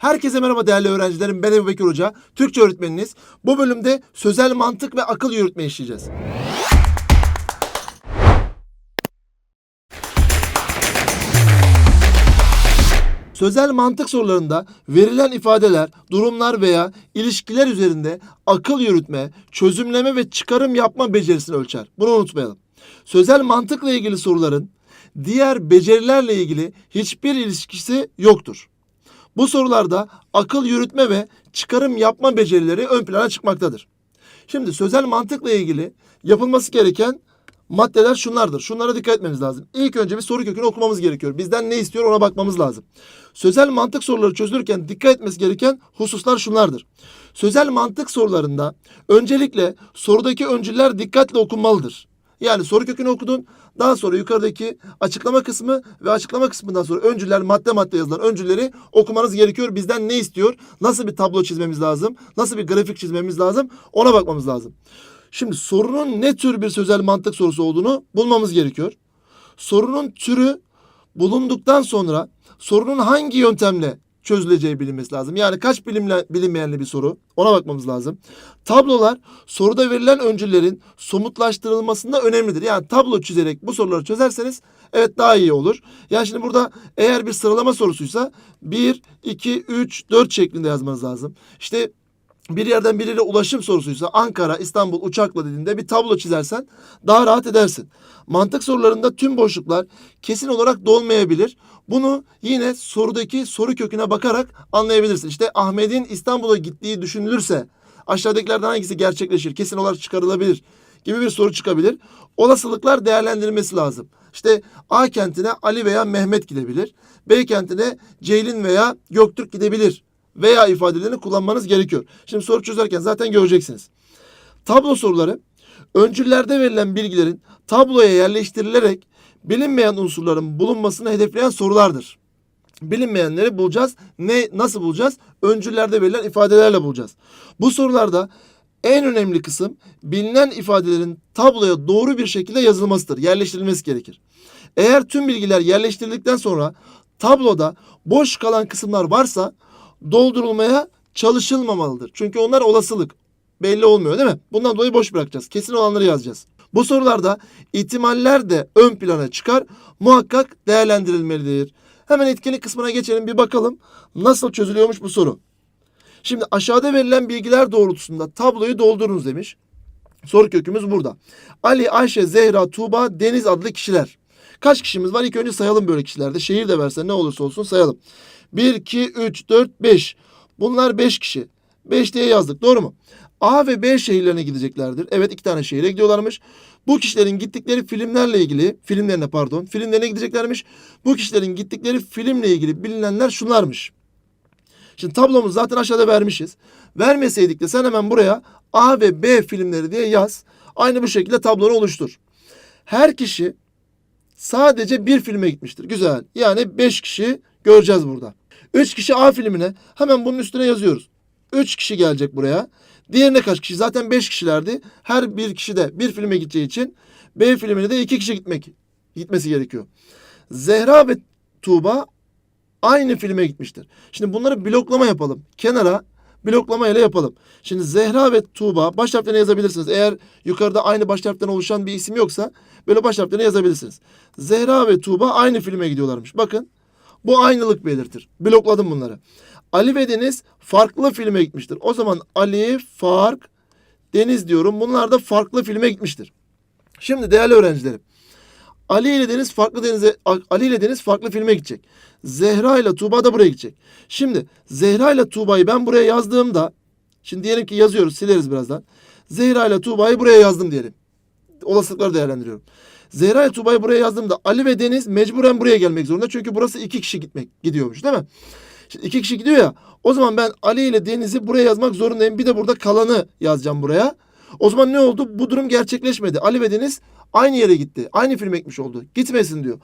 Herkese merhaba değerli öğrencilerim. Ben Ebu Bekir Hoca, Türkçe öğretmeniniz. Bu bölümde sözel mantık ve akıl yürütme işleyeceğiz. Sözel mantık sorularında verilen ifadeler, durumlar veya ilişkiler üzerinde akıl yürütme, çözümleme ve çıkarım yapma becerisini ölçer. Bunu unutmayalım. Sözel mantıkla ilgili soruların diğer becerilerle ilgili hiçbir ilişkisi yoktur. Bu sorularda akıl yürütme ve çıkarım yapma becerileri ön plana çıkmaktadır. Şimdi sözel mantıkla ilgili yapılması gereken maddeler şunlardır. Şunlara dikkat etmemiz lazım. İlk önce bir soru kökünü okumamız gerekiyor. Bizden ne istiyor ona bakmamız lazım. Sözel mantık soruları çözülürken dikkat etmesi gereken hususlar şunlardır. Sözel mantık sorularında öncelikle sorudaki öncüller dikkatle okunmalıdır. Yani soru kökünü okudun. Daha sonra yukarıdaki açıklama kısmı ve açıklama kısmından sonra öncüler madde madde yazılan öncüleri okumanız gerekiyor. Bizden ne istiyor? Nasıl bir tablo çizmemiz lazım? Nasıl bir grafik çizmemiz lazım? Ona bakmamız lazım. Şimdi sorunun ne tür bir sözel mantık sorusu olduğunu bulmamız gerekiyor. Sorunun türü bulunduktan sonra sorunun hangi yöntemle çözüleceği bilinmesi lazım. Yani kaç bilimle, bilinmeyenli bir soru ona bakmamız lazım. Tablolar soruda verilen öncüllerin somutlaştırılmasında önemlidir. Yani tablo çizerek bu soruları çözerseniz evet daha iyi olur. Yani şimdi burada eğer bir sıralama sorusuysa 1, 2, 3, 4 şeklinde yazmanız lazım. İşte bir yerden bir yere ulaşım sorusuysa Ankara, İstanbul uçakla dediğinde bir tablo çizersen daha rahat edersin. Mantık sorularında tüm boşluklar kesin olarak dolmayabilir. Bunu yine sorudaki soru köküne bakarak anlayabilirsin. İşte Ahmet'in İstanbul'a gittiği düşünülürse aşağıdakilerden hangisi gerçekleşir, kesin olarak çıkarılabilir gibi bir soru çıkabilir. Olasılıklar değerlendirilmesi lazım. İşte A kentine Ali veya Mehmet gidebilir. B kentine Ceylin veya Göktürk gidebilir veya ifadelerini kullanmanız gerekiyor. Şimdi soru çözerken zaten göreceksiniz. Tablo soruları öncüllerde verilen bilgilerin tabloya yerleştirilerek bilinmeyen unsurların bulunmasını hedefleyen sorulardır. Bilinmeyenleri bulacağız. Ne nasıl bulacağız? Öncüllerde verilen ifadelerle bulacağız. Bu sorularda en önemli kısım bilinen ifadelerin tabloya doğru bir şekilde yazılmasıdır. Yerleştirilmesi gerekir. Eğer tüm bilgiler yerleştirildikten sonra tabloda boş kalan kısımlar varsa doldurulmaya çalışılmamalıdır. Çünkü onlar olasılık. Belli olmuyor değil mi? Bundan dolayı boş bırakacağız. Kesin olanları yazacağız. Bu sorularda ihtimaller de ön plana çıkar. Muhakkak değerlendirilmelidir. Hemen etkinlik kısmına geçelim bir bakalım nasıl çözülüyormuş bu soru. Şimdi aşağıda verilen bilgiler doğrultusunda tabloyu doldurunuz demiş. Soru kökümüz burada. Ali, Ayşe, Zehra, Tuğba, Deniz adlı kişiler. Kaç kişimiz var? İlk önce sayalım böyle kişilerde. Şehir de versen ne olursa olsun sayalım. 1, 2, 3, 4, 5. Bunlar 5 kişi. 5 diye yazdık doğru mu? A ve B şehirlerine gideceklerdir. Evet iki tane şehire gidiyorlarmış. Bu kişilerin gittikleri filmlerle ilgili, filmlerine pardon, filmlerine gideceklermiş. Bu kişilerin gittikleri filmle ilgili bilinenler şunlarmış. Şimdi tablomuzu zaten aşağıda vermişiz. Vermeseydik de sen hemen buraya A ve B filmleri diye yaz. Aynı bu şekilde tablonu oluştur. Her kişi sadece bir filme gitmiştir. Güzel. Yani 5 kişi göreceğiz burada. 3 kişi A filmine hemen bunun üstüne yazıyoruz. 3 kişi gelecek buraya. Diğerine kaç kişi? Zaten 5 kişilerdi. Her bir kişi de bir filme gideceği için B filmine de 2 kişi gitmek gitmesi gerekiyor. Zehra ve Tuğba aynı filme gitmiştir. Şimdi bunları bloklama yapalım. Kenara bloklama ile yapalım. Şimdi Zehra ve Tuğba baş harflerine yazabilirsiniz. Eğer yukarıda aynı baş harflerden oluşan bir isim yoksa böyle baş harflerine yazabilirsiniz. Zehra ve Tuğba aynı filme gidiyorlarmış. Bakın bu aynılık belirtir. Blokladım bunları. Ali ve Deniz farklı filme gitmiştir. O zaman Ali, Fark, Deniz diyorum. Bunlar da farklı filme gitmiştir. Şimdi değerli öğrencilerim. Ali ile Deniz farklı denize Ali ile Deniz farklı filme gidecek. Zehra ile Tuğba da buraya gidecek. Şimdi Zehra ile Tuğba'yı ben buraya yazdığımda şimdi diyelim ki yazıyoruz sileriz birazdan. Zehra ile Tuğba'yı buraya yazdım diyelim. Olasılıkları değerlendiriyorum. Zehra ile Tuğba'yı buraya yazdığımda Ali ve Deniz mecburen buraya gelmek zorunda. Çünkü burası iki kişi gitmek gidiyormuş değil mi? Şimdi iki kişi gidiyor ya. O zaman ben Ali ile Deniz'i buraya yazmak zorundayım. Bir de burada kalanı yazacağım buraya. O zaman ne oldu? Bu durum gerçekleşmedi. Ali ve Deniz aynı yere gitti. Aynı film ekmiş oldu. Gitmesin diyor.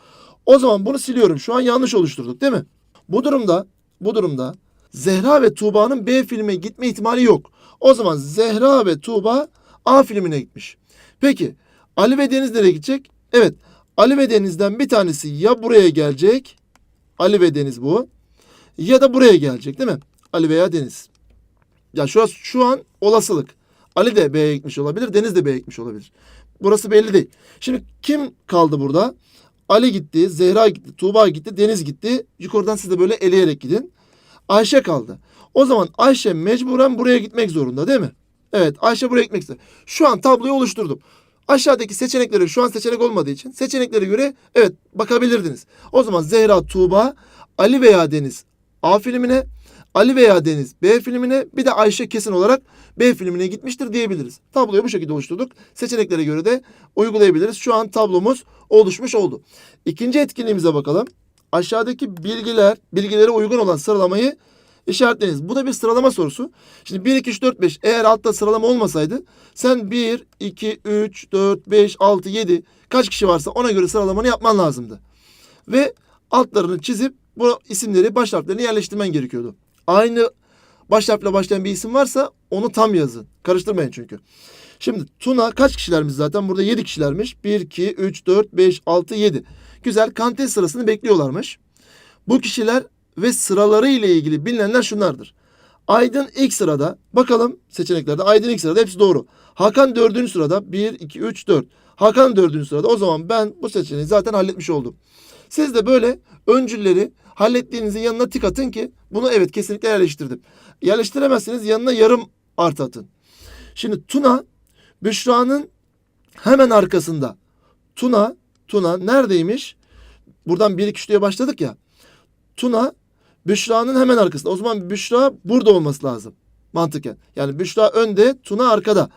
O zaman bunu siliyorum. Şu an yanlış oluşturduk değil mi? Bu durumda bu durumda Zehra ve Tuğba'nın B filme gitme ihtimali yok. O zaman Zehra ve Tuğba A filmine gitmiş. Peki Ali ve Deniz nereye gidecek? Evet Ali ve Deniz'den bir tanesi ya buraya gelecek. Ali ve Deniz bu. Ya da buraya gelecek değil mi? Ali veya Deniz. Ya şu, şu an olasılık. Ali de B'ye gitmiş olabilir, Deniz de B'ye gitmiş olabilir. Burası belli değil. Şimdi kim kaldı burada? Ali gitti, Zehra gitti, Tuğba gitti, Deniz gitti. Yukarıdan siz de böyle eleyerek gidin. Ayşe kaldı. O zaman Ayşe mecburen buraya gitmek zorunda değil mi? Evet Ayşe buraya gitmek istiyor. Şu an tabloyu oluşturdum. Aşağıdaki seçenekleri şu an seçenek olmadığı için seçeneklere göre evet bakabilirdiniz. O zaman Zehra, Tuğba, Ali veya Deniz A filmine, Ali veya Deniz B filmine bir de Ayşe kesin olarak B filmine gitmiştir diyebiliriz. Tabloyu bu şekilde oluşturduk. Seçeneklere göre de uygulayabiliriz. Şu an tablomuz oluşmuş oldu. İkinci etkinliğimize bakalım. Aşağıdaki bilgiler, bilgilere uygun olan sıralamayı işaretleyiniz. Bu da bir sıralama sorusu. Şimdi 1, 2, 3, 4, 5 eğer altta sıralama olmasaydı sen 1, 2, 3, 4, 5, 6, 7 kaç kişi varsa ona göre sıralamanı yapman lazımdı. Ve altlarını çizip bu isimleri baş harflerini yerleştirmen gerekiyordu. Aynı baş harfle başlayan bir isim varsa onu tam yazın. Karıştırmayın çünkü. Şimdi Tuna kaç kişilermiş zaten? Burada 7 kişilermiş. 1, 2, 3, 4, 5, 6, 7. Güzel kantin sırasını bekliyorlarmış. Bu kişiler ve sıraları ile ilgili bilinenler şunlardır. Aydın ilk sırada. Bakalım seçeneklerde. Aydın ilk sırada. Hepsi doğru. Hakan dördüncü sırada. 1, 2, 3, 4. Hakan dördüncü sırada. O zaman ben bu seçeneği zaten halletmiş oldum. Siz de böyle öncülleri hallettiğinizin yanına tik atın ki bunu evet kesinlikle yerleştirdim. Yerleştiremezseniz yanına yarım artı atın. Şimdi Tuna Büşra'nın hemen arkasında. Tuna, Tuna neredeymiş? Buradan 1 2 3 diye başladık ya. Tuna Büşra'nın hemen arkasında. O zaman Büşra burada olması lazım. Mantıken. Yani Büşra önde, Tuna arkada.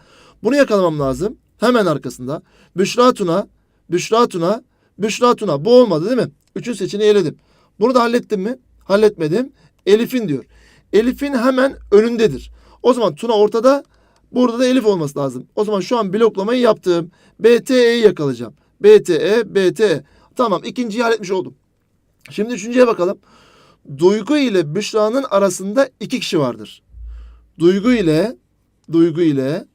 Bunu yakalamam lazım. Hemen arkasında. Büşra Tuna, Büşra Tuna, Büşra Tuna. Bu olmadı değil mi? Üçün seçeneği eledim. Bunu da hallettim mi? Halletmedim. Elif'in diyor. Elif'in hemen önündedir. O zaman Tuna ortada, burada da Elif olması lazım. O zaman şu an bloklamayı yaptım. BTE'yi yakalayacağım. BTE, BTE. Tamam ikinciyi halletmiş oldum. Şimdi üçüncüye bakalım. Duygu ile Büşra'nın arasında iki kişi vardır. Duygu ile Duygu ile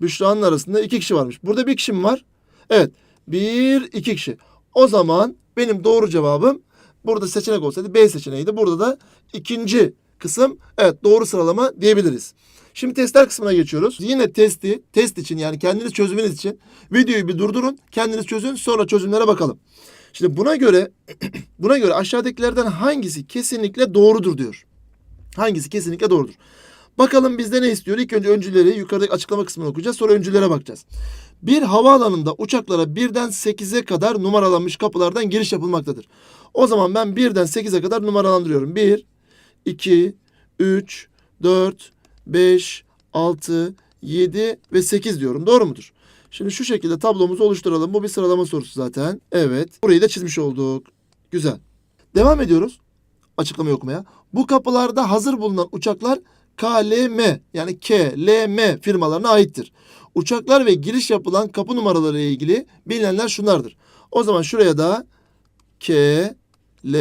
Büşra'nın arasında iki kişi varmış. Burada bir kişi mi var? Evet. Bir, iki kişi. O zaman benim doğru cevabım burada seçenek olsaydı B seçeneğiydi. Burada da ikinci kısım evet doğru sıralama diyebiliriz. Şimdi testler kısmına geçiyoruz. Yine testi, test için yani kendiniz çözümünüz için videoyu bir durdurun. Kendiniz çözün sonra çözümlere bakalım. Şimdi buna göre buna göre aşağıdakilerden hangisi kesinlikle doğrudur diyor. Hangisi kesinlikle doğrudur. Bakalım bizde ne istiyor? İlk önce öncüleri yukarıdaki açıklama kısmını okuyacağız. Sonra öncülere bakacağız. Bir havaalanında uçaklara birden 8'e kadar numaralanmış kapılardan giriş yapılmaktadır. O zaman ben birden 8'e kadar numaralandırıyorum. 1, 2, 3, 4, 5, 6, 7 ve 8 diyorum. Doğru mudur? Şimdi şu şekilde tablomuzu oluşturalım. Bu bir sıralama sorusu zaten. Evet. Burayı da çizmiş olduk. Güzel. Devam ediyoruz açıklamayı okumaya. Bu kapılarda hazır bulunan uçaklar KLM yani KLM firmalarına aittir. Uçaklar ve giriş yapılan kapı numaraları ile ilgili bilinenler şunlardır. O zaman şuraya da K, L,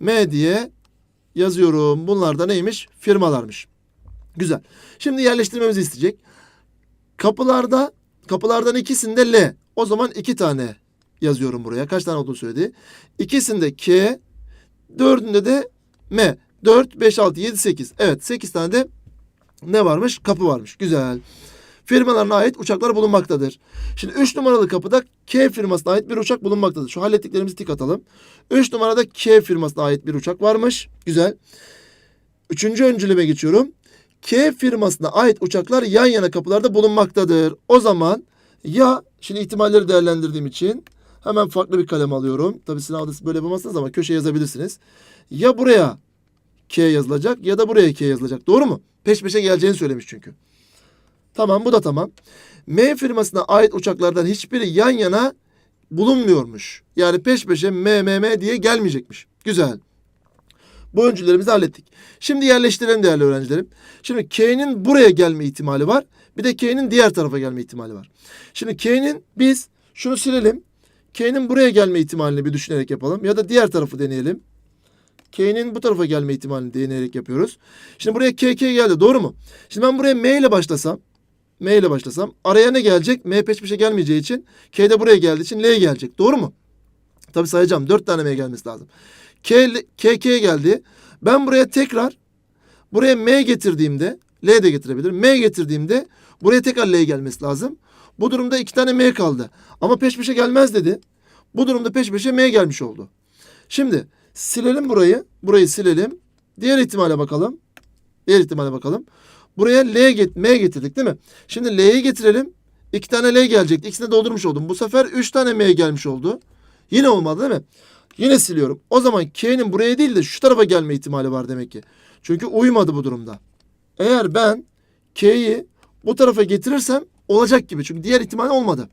M diye yazıyorum. Bunlar da neymiş? Firmalarmış. Güzel. Şimdi yerleştirmemizi isteyecek. Kapılarda kapılardan ikisinde L. O zaman iki tane yazıyorum buraya. Kaç tane olduğunu söyledi. İkisinde K, dördünde de M. 4, 5, 6, 7, 8. Evet 8 tane de ne varmış? Kapı varmış. Güzel. Firmalarına ait uçaklar bulunmaktadır. Şimdi 3 numaralı kapıda K firmasına ait bir uçak bulunmaktadır. Şu hallettiklerimizi tik atalım. 3 numarada K firmasına ait bir uçak varmış. Güzel. Üçüncü öncüleme geçiyorum. K firmasına ait uçaklar yan yana kapılarda bulunmaktadır. O zaman ya şimdi ihtimalleri değerlendirdiğim için hemen farklı bir kalem alıyorum. Tabii sınavda böyle yapamazsınız ama köşeye yazabilirsiniz. Ya buraya K yazılacak ya da buraya K yazılacak. Doğru mu? Peş peşe geleceğini söylemiş çünkü. Tamam bu da tamam. M firmasına ait uçaklardan hiçbiri yan yana bulunmuyormuş. Yani peş peşe M, M, M diye gelmeyecekmiş. Güzel. Bu öncülerimizi hallettik. Şimdi yerleştirelim değerli öğrencilerim. Şimdi K'nin buraya gelme ihtimali var. Bir de K'nin diğer tarafa gelme ihtimali var. Şimdi K'nin biz şunu silelim. K'nin buraya gelme ihtimalini bir düşünerek yapalım. Ya da diğer tarafı deneyelim. K'nin bu tarafa gelme ihtimalini deneyerek yapıyoruz. Şimdi buraya K, K geldi doğru mu? Şimdi ben buraya M ile başlasam. M ile başlasam. Araya ne gelecek? M peş peşe gelmeyeceği için. K de buraya geldiği için L gelecek. Doğru mu? Tabi sayacağım. Dört tane M gelmesi lazım. K, K, K geldi. Ben buraya tekrar buraya M getirdiğimde L de getirebilirim. M getirdiğimde buraya tekrar L gelmesi lazım. Bu durumda iki tane M kaldı. Ama peş peşe gelmez dedi. Bu durumda peş peşe M gelmiş oldu. Şimdi silelim burayı. Burayı silelim. Diğer ihtimale bakalım. Diğer ihtimale bakalım. Buraya L get M getirdik değil mi? Şimdi L'yi getirelim. İki tane L gelecekti. İkisini doldurmuş oldum. Bu sefer üç tane M gelmiş oldu. Yine olmadı değil mi? Yine siliyorum. O zaman K'nin buraya değil de şu tarafa gelme ihtimali var demek ki. Çünkü uymadı bu durumda. Eğer ben K'yi bu tarafa getirirsem olacak gibi. Çünkü diğer ihtimal olmadı.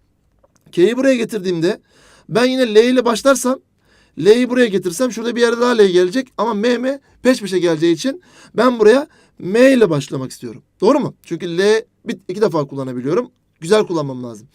K'yi buraya getirdiğimde ben yine L ile başlarsam L'yi buraya getirsem şurada bir yerde daha L gelecek ama M M peş peşe geleceği için ben buraya M ile başlamak istiyorum. Doğru mu? Çünkü L bir, iki defa kullanabiliyorum. Güzel kullanmam lazım.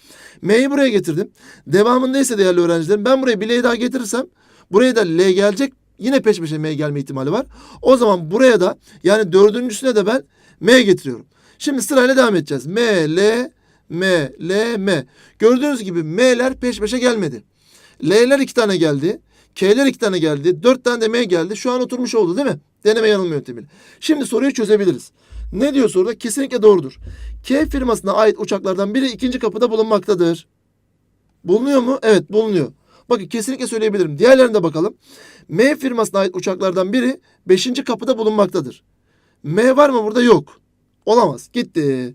M'yi buraya getirdim. Devamında ise değerli öğrencilerim ben buraya bir L'yi daha getirirsem buraya da L gelecek. Yine peş peşe M gelme ihtimali var. O zaman buraya da yani dördüncüsüne de ben M getiriyorum. Şimdi sırayla devam edeceğiz. M, L, M, L, M. Gördüğünüz gibi M'ler peş peşe gelmedi. L'ler iki tane geldi. K'ler iki tane geldi. Dört tane de M geldi. Şu an oturmuş oldu değil mi? Deneme yanılma yöntemiyle. Şimdi soruyu çözebiliriz. Ne diyor soruda? Kesinlikle doğrudur. K firmasına ait uçaklardan biri ikinci kapıda bulunmaktadır. Bulunuyor mu? Evet bulunuyor. Bakın kesinlikle söyleyebilirim. Diğerlerine de bakalım. M firmasına ait uçaklardan biri beşinci kapıda bulunmaktadır. M var mı burada? Yok. Olamaz. Gitti.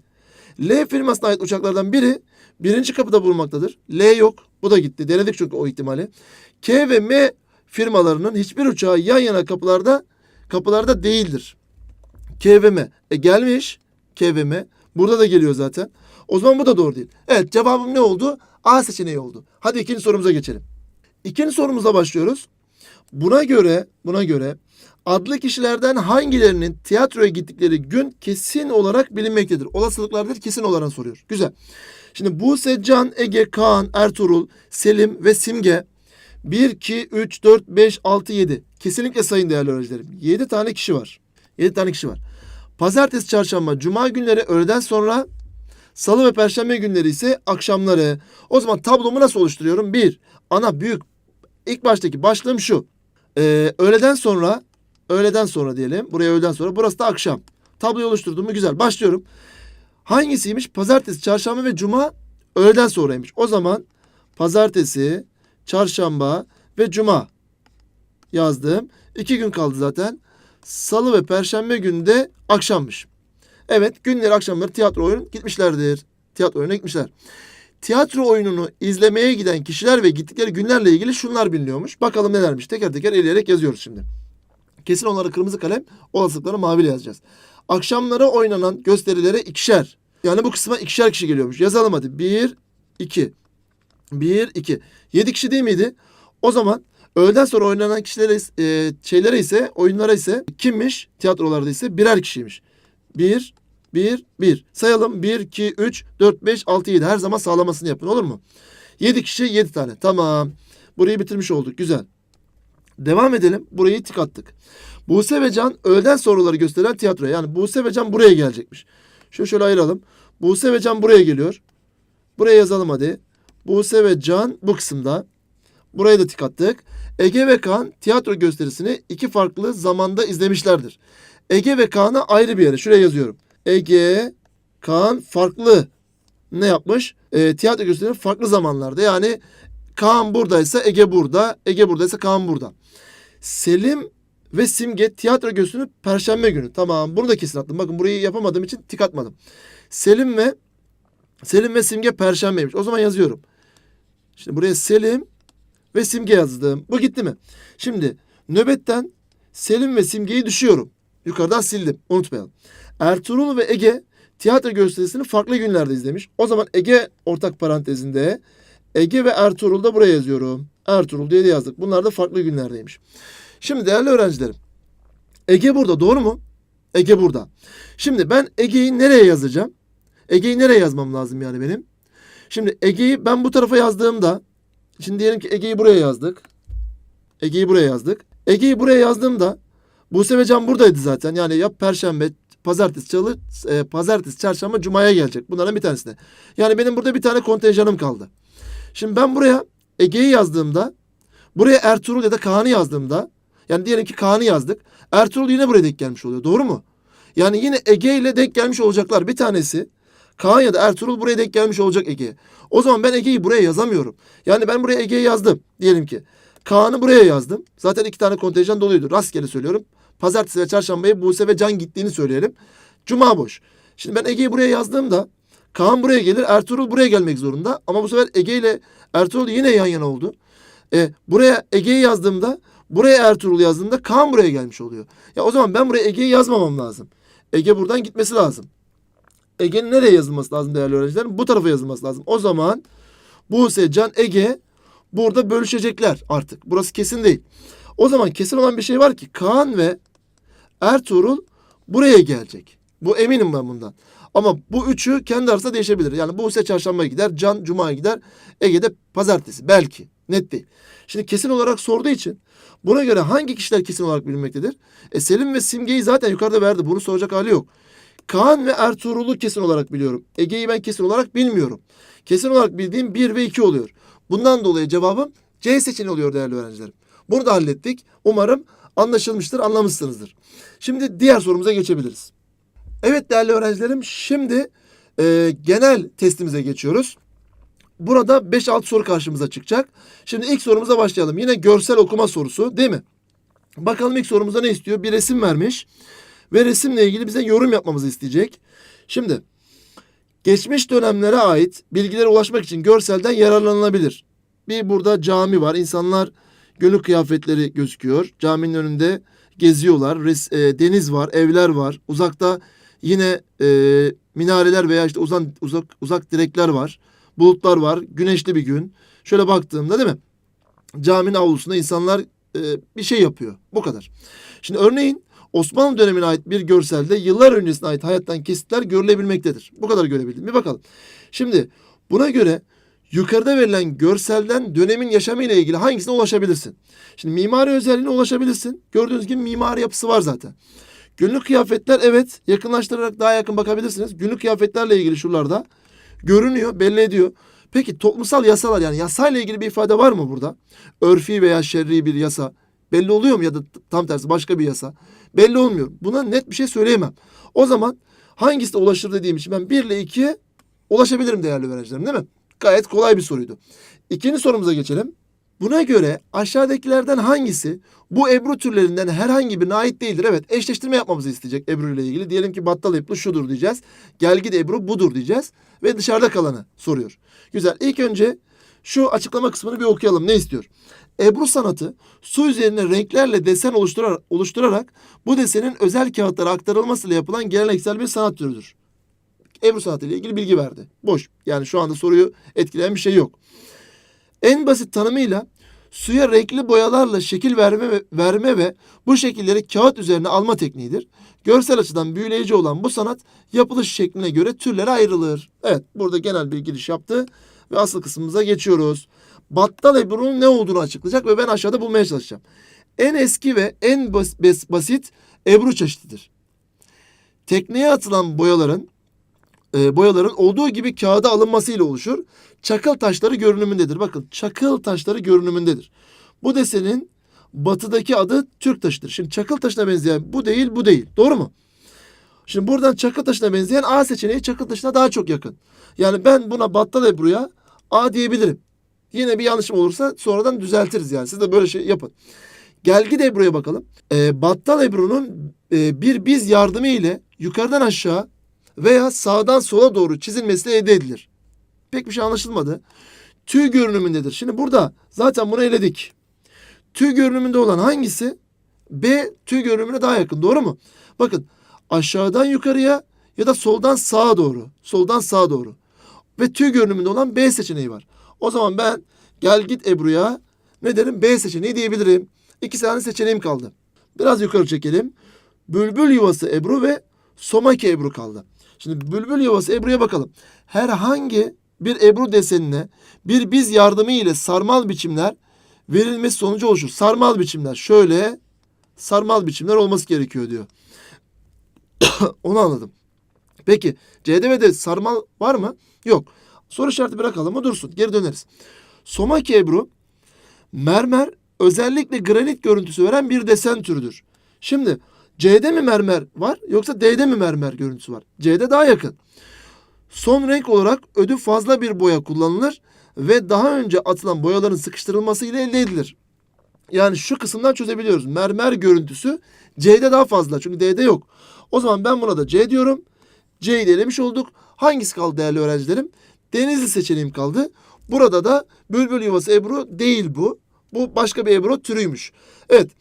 L firmasına ait uçaklardan biri birinci kapıda bulunmaktadır. L yok. Bu da gitti. Denedik çünkü o ihtimali. K ve M firmalarının hiçbir uçağı yan yana kapılarda kapılarda değildir. K ve M. E gelmiş. K ve M. Burada da geliyor zaten. O zaman bu da doğru değil. Evet cevabım ne oldu? A seçeneği oldu. Hadi ikinci sorumuza geçelim. İkinci sorumuza başlıyoruz. Buna göre, buna göre adlı kişilerden hangilerinin tiyatroya gittikleri gün kesin olarak bilinmektedir. Olasılıklardır kesin olarak soruyor. Güzel. Şimdi Buse, Can, Ege, Kaan, Ertuğrul, Selim ve Simge 1, 2, 3, 4, 5, 6, 7. Kesinlikle sayın değerli öğrencilerim. 7 tane kişi var. 7 tane kişi var. Pazartesi, çarşamba, cuma günleri öğleden sonra Salı ve perşembe günleri ise akşamları. O zaman tablomu nasıl oluşturuyorum? Bir, ana büyük ilk baştaki başlığım şu. Ee, öğleden sonra, öğleden sonra diyelim. Buraya öğleden sonra. Burası da akşam. Tabloyu oluşturdum mu güzel. Başlıyorum. Hangisiymiş? Pazartesi, çarşamba ve cuma öğleden sonraymış. O zaman pazartesi, çarşamba ve cuma yazdım. İki gün kaldı zaten. Salı ve perşembe günü de akşammış. Evet günleri akşamları tiyatro oyun gitmişlerdir. Tiyatro oyununa gitmişler. Tiyatro oyununu izlemeye giden kişiler ve gittikleri günlerle ilgili şunlar biliniyormuş. Bakalım nelermiş. Teker teker eleyerek yazıyoruz şimdi. Kesin onları kırmızı kalem, olasılıkları maviyle yazacağız. Akşamları oynanan gösterilere ikişer. Yani bu kısma ikişer kişi geliyormuş. Yazalım hadi. Bir, iki. Bir, iki. Yedi kişi değil miydi? O zaman öğleden sonra oynanan kişilere, e, şeylere ise, oyunlara ise kimmiş? Tiyatrolarda ise birer kişiymiş. Bir, bir, bir. Sayalım. Bir, iki, üç, dört, beş, altı, yedi. Her zaman sağlamasını yapın olur mu? Yedi kişi yedi tane. Tamam. Burayı bitirmiş olduk. Güzel. Devam edelim. Burayı tık attık. Buse ve Can öğleden soruları gösteren tiyatroya. Yani Buse ve Can buraya gelecekmiş. Şöyle şöyle ayıralım. Buse ve Can buraya geliyor. Buraya yazalım hadi. Buse ve Can bu kısımda. Buraya da tık attık. Ege ve Kaan tiyatro gösterisini iki farklı zamanda izlemişlerdir. Ege ve Kaan'ı ayrı bir yere. Şuraya yazıyorum. Ege, Kaan farklı ne yapmış? E, tiyatro gösterileri farklı zamanlarda. Yani Kaan buradaysa Ege burada. Ege buradaysa Kaan burada. Selim ve Simge tiyatro gösterini Perşembe günü. Tamam bunu da kesin attım. Bakın burayı yapamadığım için tik atmadım. Selim ve Selim ve Simge Perşembeymiş. O zaman yazıyorum. Şimdi buraya Selim ve Simge yazdım. Bu gitti mi? Şimdi nöbetten Selim ve Simge'yi düşüyorum. Yukarıdan sildim. Unutmayalım. Ertuğrul ve Ege tiyatro gösterisini farklı günlerde izlemiş. O zaman Ege ortak parantezinde Ege ve Ertuğrul da buraya yazıyorum. Ertuğrul diye de yazdık. Bunlar da farklı günlerdeymiş. Şimdi değerli öğrencilerim. Ege burada doğru mu? Ege burada. Şimdi ben Ege'yi nereye yazacağım? Ege'yi nereye yazmam lazım yani benim? Şimdi Ege'yi ben bu tarafa yazdığımda şimdi diyelim ki Ege'yi buraya yazdık. Ege'yi buraya yazdık. Ege'yi buraya yazdığımda Buse ve Can buradaydı zaten. Yani ya perşembe, pazartesi, çalı, e, pazartesi, çarşamba, cumaya gelecek. Bunların bir tanesine. Yani benim burada bir tane kontenjanım kaldı. Şimdi ben buraya Ege'yi yazdığımda, buraya Ertuğrul ya da Kaan'ı yazdığımda, yani diyelim ki Kaan'ı yazdık. Ertuğrul yine buraya denk gelmiş oluyor. Doğru mu? Yani yine Ege ile denk gelmiş olacaklar. Bir tanesi Kaan ya da Ertuğrul buraya denk gelmiş olacak Ege'ye. O zaman ben Ege'yi buraya yazamıyorum. Yani ben buraya Ege'yi yazdım diyelim ki. Kaan'ı buraya yazdım. Zaten iki tane kontenjan doluydu. Rastgele söylüyorum. Pazartesi ve çarşambaya Buse ve Can gittiğini söyleyelim. Cuma boş. Şimdi ben Ege'yi buraya yazdığımda Kaan buraya gelir, Ertuğrul buraya gelmek zorunda. Ama bu sefer Ege ile Ertuğrul yine yan yana oldu. E, buraya Ege'yi yazdığımda, buraya Ertuğrul yazdığımda Kaan buraya gelmiş oluyor. Ya o zaman ben buraya Ege'yi yazmamam lazım. Ege buradan gitmesi lazım. Ege'nin nereye yazılması lazım değerli öğrencilerim? Bu tarafa yazılması lazım. O zaman Buse, Can, Ege burada bölüşecekler artık. Burası kesin değil. O zaman kesin olan bir şey var ki Kaan ve Ertuğrul buraya gelecek. Bu eminim ben bundan. Ama bu üçü kendi arasında değişebilir. Yani Buse çarşambaya gider, Can cumaya gider, Ege de pazartesi. Belki. Net değil. Şimdi kesin olarak sorduğu için buna göre hangi kişiler kesin olarak bilinmektedir? E Selim ve Simge'yi zaten yukarıda verdi. Bunu soracak hali yok. Kaan ve Ertuğrul'u kesin olarak biliyorum. Ege'yi ben kesin olarak bilmiyorum. Kesin olarak bildiğim 1 ve 2 oluyor. Bundan dolayı cevabım C seçeneği oluyor değerli öğrencilerim. Bunu da hallettik. Umarım anlaşılmıştır, anlamışsınızdır. Şimdi diğer sorumuza geçebiliriz. Evet değerli öğrencilerim şimdi e, genel testimize geçiyoruz. Burada 5-6 soru karşımıza çıkacak. Şimdi ilk sorumuza başlayalım. Yine görsel okuma sorusu değil mi? Bakalım ilk sorumuzda ne istiyor? Bir resim vermiş ve resimle ilgili bize yorum yapmamızı isteyecek. Şimdi geçmiş dönemlere ait bilgilere ulaşmak için görselden yararlanılabilir. Bir burada cami var. İnsanlar gönül kıyafetleri gözüküyor. Caminin önünde geziyorlar. Res- e, deniz var, evler var. Uzakta yine e, minareler veya işte uzak uzak uzak direkler var. Bulutlar var. Güneşli bir gün. Şöyle baktığımda değil mi? Caminin avlusunda insanlar e, bir şey yapıyor. Bu kadar. Şimdi örneğin Osmanlı dönemine ait bir görselde yıllar öncesine ait hayattan kesitler görülebilmektedir. Bu kadar görebildim. Bir bakalım. Şimdi buna göre yukarıda verilen görselden dönemin yaşamı ile ilgili hangisine ulaşabilirsin? Şimdi mimari özelliğine ulaşabilirsin. Gördüğünüz gibi mimari yapısı var zaten. Günlük kıyafetler evet yakınlaştırarak daha yakın bakabilirsiniz. Günlük kıyafetlerle ilgili şuralarda görünüyor, belli ediyor. Peki toplumsal yasalar yani yasayla ilgili bir ifade var mı burada? Örfi veya şerri bir yasa belli oluyor mu ya da tam tersi başka bir yasa? Belli olmuyor. Buna net bir şey söyleyemem. O zaman hangisi de ulaşır dediğim için ben 1 ile 2'ye ulaşabilirim değerli öğrencilerim değil mi? Gayet kolay bir soruydu. İkinci sorumuza geçelim. Buna göre aşağıdakilerden hangisi bu ebru türlerinden herhangi birine ait değildir? Evet eşleştirme yapmamızı isteyecek ebru ile ilgili. Diyelim ki battal ebru şudur diyeceğiz. Gelgit ebru budur diyeceğiz. Ve dışarıda kalanı soruyor. Güzel. İlk önce şu açıklama kısmını bir okuyalım. Ne istiyor? Ebru sanatı su üzerine renklerle desen oluşturar, oluşturarak bu desenin özel kağıtlara aktarılmasıyla yapılan geleneksel bir sanat türüdür. Ebru sanatı ile ilgili bilgi verdi. Boş. Yani şu anda soruyu etkileyen bir şey yok. En basit tanımıyla suya renkli boyalarla şekil verme ve, verme ve bu şekilleri kağıt üzerine alma tekniğidir. Görsel açıdan büyüleyici olan bu sanat yapılış şekline göre türlere ayrılır. Evet burada genel bir giriş yaptı ve asıl kısmımıza geçiyoruz. Battal Ebru'nun ne olduğunu açıklayacak ve ben aşağıda bulmaya çalışacağım. En eski ve en bas, bas- basit Ebru çeşididir. Tekneye atılan boyaların e, boyaların olduğu gibi kağıda alınmasıyla oluşur. Çakıl taşları görünümündedir. Bakın çakıl taşları görünümündedir. Bu desenin batıdaki adı Türk taşıdır. Şimdi çakıl taşına benzeyen bu değil bu değil. Doğru mu? Şimdi buradan çakıl taşına benzeyen A seçeneği çakıl taşına daha çok yakın. Yani ben buna battal ebruya A diyebilirim. Yine bir yanlışım olursa sonradan düzeltiriz yani. Siz de böyle şey yapın. Gelgit Ebru'ya bakalım. Ee, Battal Ebru'nun e, bir biz yardımı ile yukarıdan aşağı veya sağdan sola doğru çizilmesi elde edilir. Pek bir şey anlaşılmadı. Tüy görünümündedir. Şimdi burada zaten bunu eledik. Tüy görünümünde olan hangisi? B tüy görünümüne daha yakın. Doğru mu? Bakın aşağıdan yukarıya ya da soldan sağa doğru. Soldan sağa doğru. Ve tüy görünümünde olan B seçeneği var. O zaman ben gel git Ebru'ya ne derim? B seçeneği diyebilirim. İki tane seçeneğim kaldı. Biraz yukarı çekelim. Bülbül yuvası Ebru ve Somaki Ebru kaldı. Şimdi bülbül yuvası Ebru'ya bakalım. Herhangi bir Ebru desenine bir biz yardımı ile sarmal biçimler verilmesi sonucu oluşur. Sarmal biçimler şöyle sarmal biçimler olması gerekiyor diyor. Onu anladım. Peki C'de ve de sarmal var mı? Yok. Soru işareti bırakalım mı dursun. Geri döneriz. Somaki Ebru mermer özellikle granit görüntüsü veren bir desen türüdür. Şimdi C'de mi mermer var yoksa D'de mi mermer görüntüsü var? C'de daha yakın. Son renk olarak ödü fazla bir boya kullanılır ve daha önce atılan boyaların sıkıştırılması ile elde edilir. Yani şu kısımdan çözebiliyoruz. Mermer görüntüsü C'de daha fazla çünkü D'de yok. O zaman ben buna da C diyorum. C'yi de elemiş olduk. Hangisi kaldı değerli öğrencilerim? Denizli seçeneğim kaldı. Burada da bülbül yuvası Ebru değil bu. Bu başka bir Ebru türüymüş. Evet.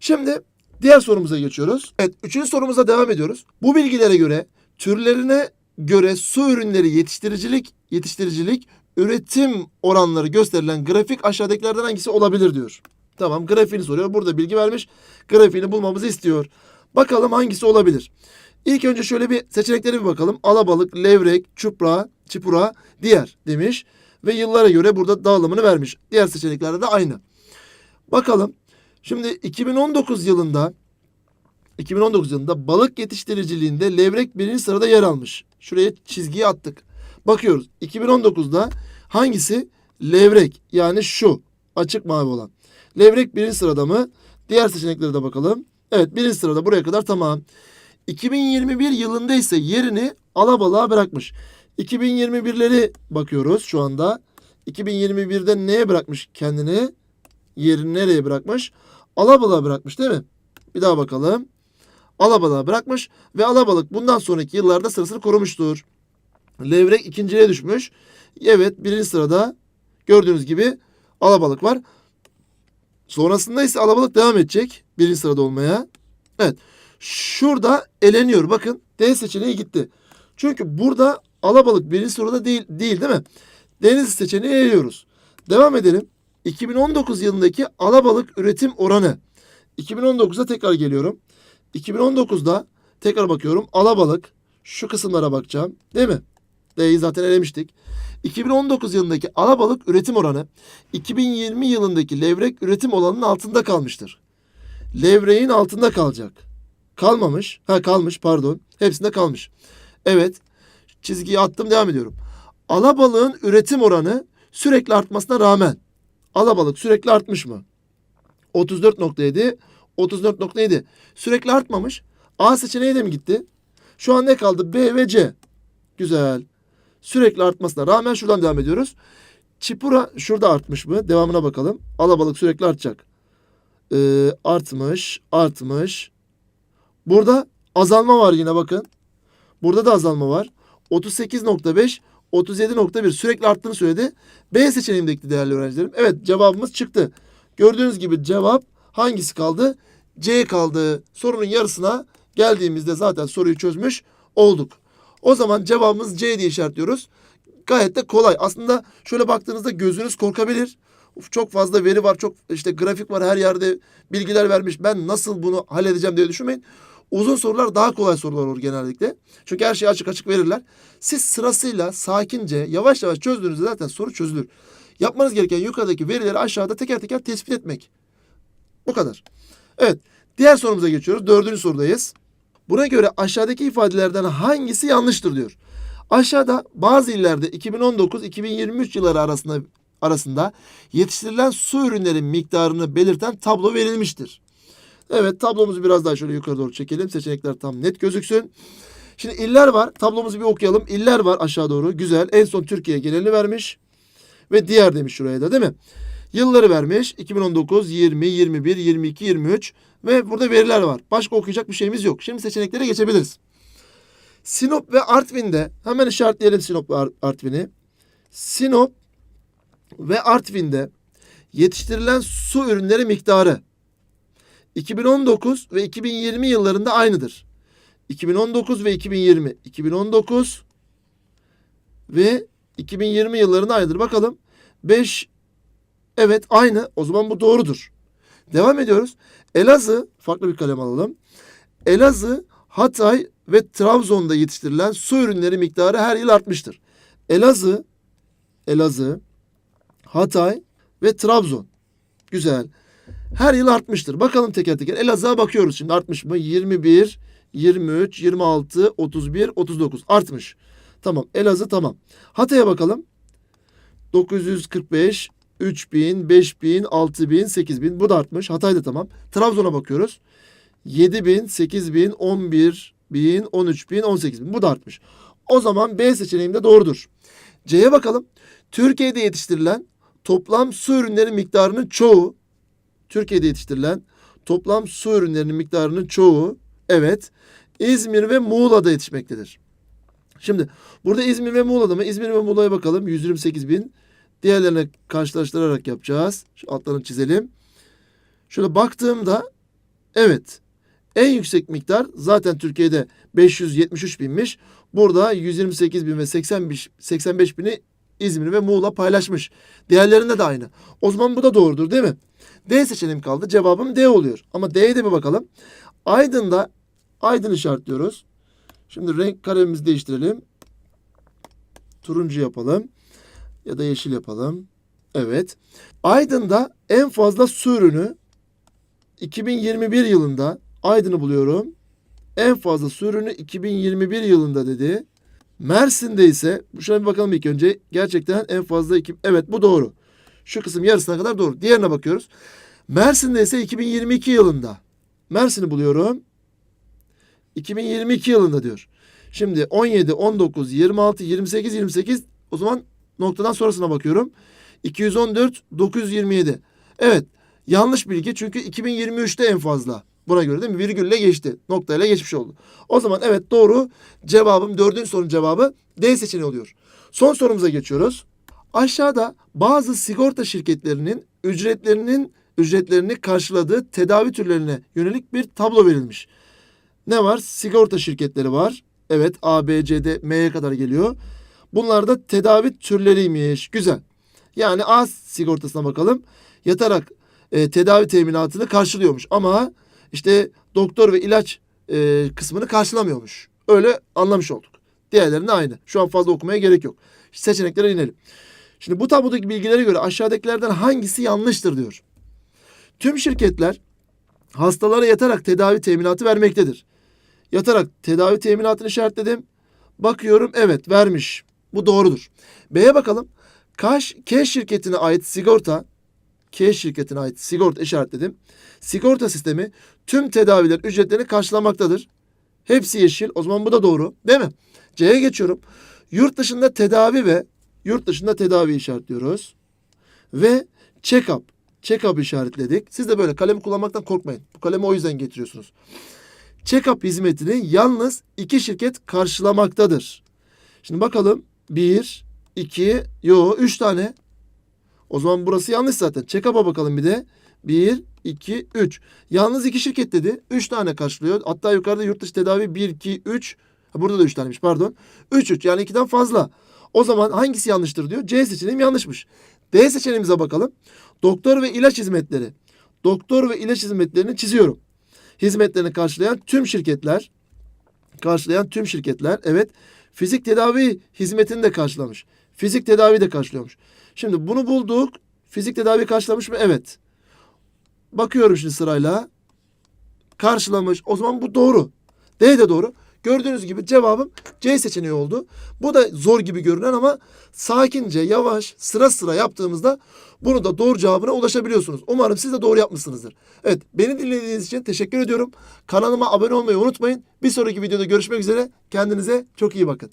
Şimdi diğer sorumuza geçiyoruz. Evet. Üçüncü sorumuza devam ediyoruz. Bu bilgilere göre türlerine göre su ürünleri yetiştiricilik, yetiştiricilik, üretim oranları gösterilen grafik aşağıdakilerden hangisi olabilir diyor. Tamam grafiğini soruyor. Burada bilgi vermiş. Grafiğini bulmamızı istiyor. Bakalım hangisi olabilir. İlk önce şöyle bir seçeneklere bir bakalım. Alabalık, levrek, çupra, çipura, diğer demiş. Ve yıllara göre burada dağılımını vermiş. Diğer seçeneklerde de aynı. Bakalım. Şimdi 2019 yılında 2019 yılında balık yetiştiriciliğinde levrek birinci sırada yer almış. Şuraya çizgiyi attık. Bakıyoruz. 2019'da hangisi? Levrek. Yani şu. Açık mavi olan. Levrek birinci sırada mı? Diğer seçeneklere de bakalım. Evet birinci sırada buraya kadar tamam. 2021 yılında ise yerini alabalığa bırakmış. 2021'leri bakıyoruz şu anda. 2021'de neye bırakmış kendini? Yerini nereye bırakmış? Alabalığa bırakmış değil mi? Bir daha bakalım. Alabalığa bırakmış ve alabalık bundan sonraki yıllarda sırasını korumuştur. Levrek ikinciliğe düşmüş. Evet birinci sırada gördüğünüz gibi alabalık var. Sonrasında ise alabalık devam edecek birinci sırada olmaya. Evet. Şurada eleniyor. Bakın D seçeneği gitti. Çünkü burada alabalık birinci sırada değil, değil değil mi? Deniz seçeneği eliyoruz. Devam edelim. 2019 yılındaki alabalık üretim oranı. 2019'a tekrar geliyorum. 2019'da tekrar bakıyorum. Alabalık şu kısımlara bakacağım. Değil mi? D'yi zaten elemiştik. 2019 yılındaki alabalık üretim oranı 2020 yılındaki levrek üretim oranının altında kalmıştır. Levreğin altında kalacak. Kalmamış. Ha kalmış pardon. Hepsinde kalmış. Evet. Çizgiyi attım devam ediyorum. Alabalığın üretim oranı sürekli artmasına rağmen alabalık sürekli artmış mı? 34.7 34.7 sürekli artmamış. A seçeneği de mi gitti? Şu an ne kaldı? B ve C. Güzel. Sürekli artmasına rağmen şuradan devam ediyoruz. Çipura şurada artmış mı? Devamına bakalım. Alabalık sürekli artacak. Ee, artmış, artmış. Burada azalma var yine bakın. Burada da azalma var. 38.5, 37.1 sürekli arttığını söyledi. B seçeneğimdeki değerli öğrencilerim. Evet cevabımız çıktı. Gördüğünüz gibi cevap hangisi kaldı? C kaldı. Sorunun yarısına geldiğimizde zaten soruyu çözmüş olduk. O zaman cevabımız C diye işaretliyoruz. Gayet de kolay. Aslında şöyle baktığınızda gözünüz korkabilir. Uf, çok fazla veri var, çok işte grafik var her yerde bilgiler vermiş. Ben nasıl bunu halledeceğim diye düşünmeyin. Uzun sorular daha kolay sorular olur genellikle. Çünkü her şeyi açık açık verirler. Siz sırasıyla sakince yavaş yavaş çözdüğünüzde zaten soru çözülür. Yapmanız gereken yukarıdaki verileri aşağıda teker teker tespit etmek. Bu kadar. Evet. Diğer sorumuza geçiyoruz. Dördüncü sorudayız. Buna göre aşağıdaki ifadelerden hangisi yanlıştır diyor. Aşağıda bazı illerde 2019-2023 yılları arasında arasında yetiştirilen su ürünleri miktarını belirten tablo verilmiştir. Evet tablomuzu biraz daha şöyle yukarı doğru çekelim. Seçenekler tam net gözüksün. Şimdi iller var. Tablomuzu bir okuyalım. İller var aşağı doğru. Güzel. En son Türkiye genelini vermiş. Ve diğer demiş şuraya da değil mi? Yılları vermiş. 2019, 20, 21, 22, 23 ve burada veriler var. Başka okuyacak bir şeyimiz yok. Şimdi seçeneklere geçebiliriz. Sinop ve Artvin'de hemen işaretleyelim Sinop ve Ar- Artvin'i. Sinop ve Artvin'de yetiştirilen su ürünleri miktarı 2019 ve 2020 yıllarında aynıdır. 2019 ve 2020. 2019 ve 2020 yıllarında aynıdır. Bakalım 5 evet aynı. O zaman bu doğrudur. Devam ediyoruz. Elazığ farklı bir kalem alalım. Elazığ, Hatay ve Trabzon'da yetiştirilen su ürünleri miktarı her yıl artmıştır. Elazığ, Elazığ, Hatay ve Trabzon. Güzel. Her yıl artmıştır. Bakalım teker teker. Elazığ'a bakıyoruz şimdi artmış mı? 21, 23, 26, 31, 39 artmış. Tamam. Elazığ tamam. Hatay'a bakalım. 945, 3000, 5000, 6000, 8000 bu da artmış. Hatay'da tamam. Trabzon'a bakıyoruz. 7 bin, 8 bin, 11 bin, 13 bin, 18 bin. Bu da artmış. O zaman B seçeneğim de doğrudur. C'ye bakalım. Türkiye'de yetiştirilen toplam su ürünlerinin miktarının çoğu Türkiye'de yetiştirilen toplam su ürünlerinin miktarının çoğu evet İzmir ve Muğla'da yetişmektedir. Şimdi burada İzmir ve Muğla'da mı? İzmir ve Muğla'ya bakalım. 128 bin. Diğerlerine karşılaştırarak yapacağız. Şu altlarını çizelim. Şöyle baktığımda evet en yüksek miktar zaten Türkiye'de 573 binmiş. Burada 128 bin ve 85, 85 bini İzmir ve Muğla paylaşmış. Diğerlerinde de aynı. O zaman bu da doğrudur değil mi? D seçeneğim kaldı. Cevabım D oluyor. Ama D'ye de bir bakalım. Aydın'da Aydın işaretliyoruz. Şimdi renk kalemimizi değiştirelim. Turuncu yapalım. Ya da yeşil yapalım. Evet. Aydın'da en fazla su ürünü 2021 yılında Aydın'ı buluyorum. En fazla su ürünü 2021 yılında dedi. Mersin'de ise şuna bir bakalım ilk önce. Gerçekten en fazla iki, evet bu doğru. Şu kısım yarısına kadar doğru. Diğerine bakıyoruz. Mersin'de ise 2022 yılında. Mersin'i buluyorum. 2022 yılında diyor. Şimdi 17, 19, 26, 28, 28 o zaman noktadan sonrasına bakıyorum. 214, 927. Evet yanlış bilgi çünkü 2023'te en fazla. Buna göre değil mi? Virgülle geçti. Noktayla geçmiş oldu. O zaman evet doğru cevabım dördüncü sorunun cevabı D seçeneği oluyor. Son sorumuza geçiyoruz. Aşağıda bazı sigorta şirketlerinin ücretlerinin ücretlerini karşıladığı tedavi türlerine yönelik bir tablo verilmiş. Ne var? Sigorta şirketleri var. Evet A, B, C, D, M'ye kadar geliyor. Bunlar da tedavi türleriymiş. Güzel. Yani A sigortasına bakalım. Yatarak e, tedavi teminatını karşılıyormuş. Ama işte doktor ve ilaç e, kısmını karşılamıyormuş. Öyle anlamış olduk. Diğerlerinde aynı. Şu an fazla okumaya gerek yok. Seçeneklere inelim. Şimdi bu tablodaki bilgilere göre aşağıdakilerden hangisi yanlıştır diyor. Tüm şirketler hastalara yatarak tedavi teminatı vermektedir. Yatarak tedavi teminatını işaretledim. Bakıyorum evet vermiş. Bu doğrudur. B'ye bakalım. Kaş, K şirketine ait sigorta K şirketine ait sigorta işaretledim. Sigorta sistemi tüm tedaviler ücretlerini karşılamaktadır. Hepsi yeşil. O zaman bu da doğru. Değil mi? C'ye geçiyorum. Yurt dışında tedavi ve yurt dışında tedavi işaretliyoruz. Ve check-up. Check-up işaretledik. Siz de böyle kalemi kullanmaktan korkmayın. Bu kalemi o yüzden getiriyorsunuz. Check-up hizmetini yalnız iki şirket karşılamaktadır. Şimdi bakalım. Bir, iki, yo üç tane. O zaman burası yanlış zaten. Check-up'a bakalım bir de. Bir, iki, üç. Yalnız iki şirket dedi. Üç tane karşılıyor. Hatta yukarıda yurt dışı tedavi bir, iki, üç. Ha, burada da üç taneymiş pardon. Üç, üç yani ikiden fazla. O zaman hangisi yanlıştır diyor. C seçeneğim yanlışmış. D seçeneğimize bakalım. Doktor ve ilaç hizmetleri. Doktor ve ilaç hizmetlerini çiziyorum. Hizmetlerini karşılayan tüm şirketler. Karşılayan tüm şirketler. Evet. Fizik tedavi hizmetini de karşılamış. Fizik tedavi de karşılıyormuş. Şimdi bunu bulduk. Fizik tedavi karşılamış mı? Evet. Bakıyorum şimdi sırayla. Karşılamış. O zaman bu doğru. D de doğru. Gördüğünüz gibi cevabım C seçeneği oldu. Bu da zor gibi görünen ama sakince, yavaş, sıra sıra yaptığımızda bunu da doğru cevabına ulaşabiliyorsunuz. Umarım siz de doğru yapmışsınızdır. Evet, beni dinlediğiniz için teşekkür ediyorum. Kanalıma abone olmayı unutmayın. Bir sonraki videoda görüşmek üzere. Kendinize çok iyi bakın.